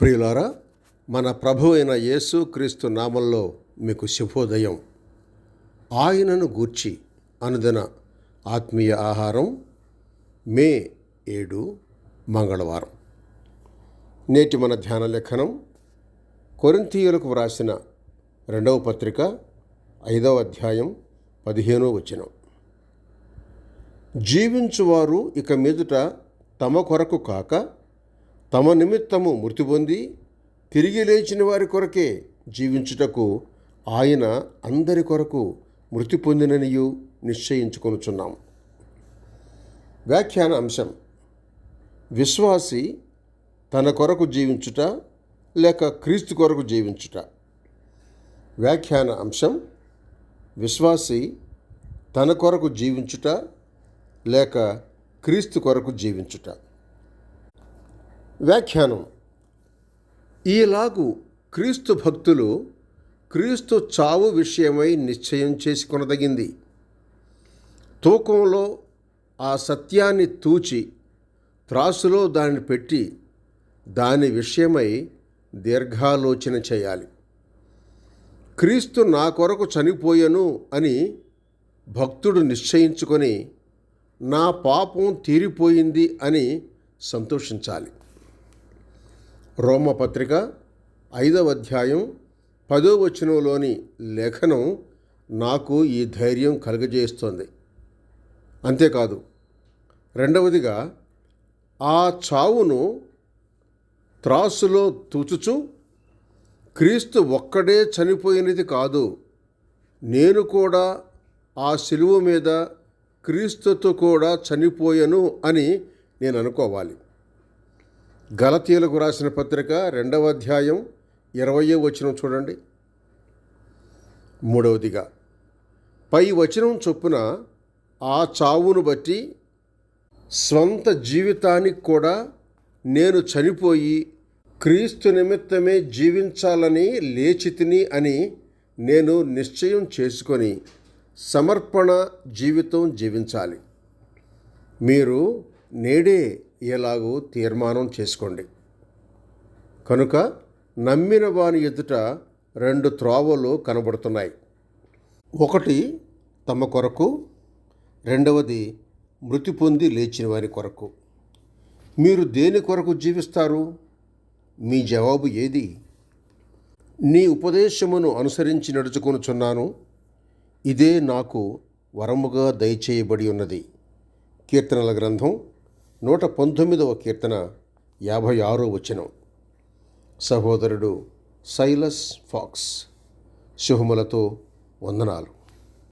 ప్రియులారా మన ప్రభు అయిన యేసు క్రీస్తు నామంలో మీకు శుభోదయం. ఆయనను గూర్చి అనుదిన ఆత్మీయ ఆహారం మే ఏడు మంగళవారం. నేటి మన ధ్యాన లేఖనం కొరింతీయులకు వ్రాసిన రెండవ పత్రిక ఐదవ అధ్యాయం పదిహేనో వచనం. జీవించువారు ఇక మీదుట తమ కొరకు కాక తమ నిమిత్తము మృతి పొంది తిరిగి లేచిన వారి కొరకే జీవించుటకు ఆయన అందరి కొరకు మృతి పొందిననియు నిశ్చయించుకొనుచున్నాం. వ్యాఖ్యాన అంశం. విశ్వాసి తన కొరకు జీవించుట లేక క్రీస్తు కొరకు జీవించుట. వ్యాఖ్యాన అంశం. విశ్వాసి తన కొరకు జీవించుట లేక క్రీస్తు కొరకు జీవించుట. వ్యాఖ్యానం. ఈలాగు క్రీస్తు భక్తులు క్రీస్తు చావు విషయమై నిశ్చయం చేసుకొనదగింది. తూకంలో ఆ సత్యాన్ని తూచి త్రాసులో దాన్ని పెట్టి దాని విషయమై దీర్ఘాలోచన చేయాలి. క్రీస్తు నా కొరకు చనిపోయెను అని భక్తుడు నిశ్చయించుకొని నా పాపం తీరిపోయింది అని సంతోషించాలి. రోమపత్రిక ఐదవ అధ్యాయం పదో వచనంలోని లేఖనం నాకు ఈ ధైర్యం కలుగజేస్తోంది. అంతేకాదు రెండవదిగా ఆ చావును త్రాసులో తూచుచు క్రీస్తు ఒక్కడే చనిపోయినది కాదు నేను కూడా ఆ శిలువ మీద క్రీస్తుతో కూడా చనిపోయను అని నేను అనుకోవాలి. గలతీయులకు రాసిన పత్రిక రెండవ అధ్యాయం ఇరవయో వచనం చూడండి. మూడవదిగా పై వచనం చొప్పున ఆ చావును బట్టి స్వంత జీవితానికి కూడా నేను చనిపోయి క్రీస్తు నిమిత్తమే జీవించాలని లేచితిని అని నేను నిశ్చయం చేసుకొని సమర్పణ జీవితం జీవించాలి. మీరు నేడే ఎలాగో తీర్మానం చేసుకోండి. కనుక నమ్మిన వాని ఎదుట రెండు త్రోవలు కనబడుతున్నాయి. ఒకటి తమ కొరకు రెండవది మృతి పొంది లేచిన వారి కొరకు. మీరు దేని కొరకు జీవిస్తారు? మీ జవాబు ఏది? నీ ఉపదేశమును అనుసరించి నడుచుకొనుచున్నాను. ఇదే నాకు వరముగా దయచేయబడి ఉన్నది. కీర్తనల గ్రంథం నూట పంతొమ్మిదవ కీర్తన యాభై ఆరో వచనం. సహోదరుడు సైలస్ ఫాక్స్ శుభములతో వందనాలు.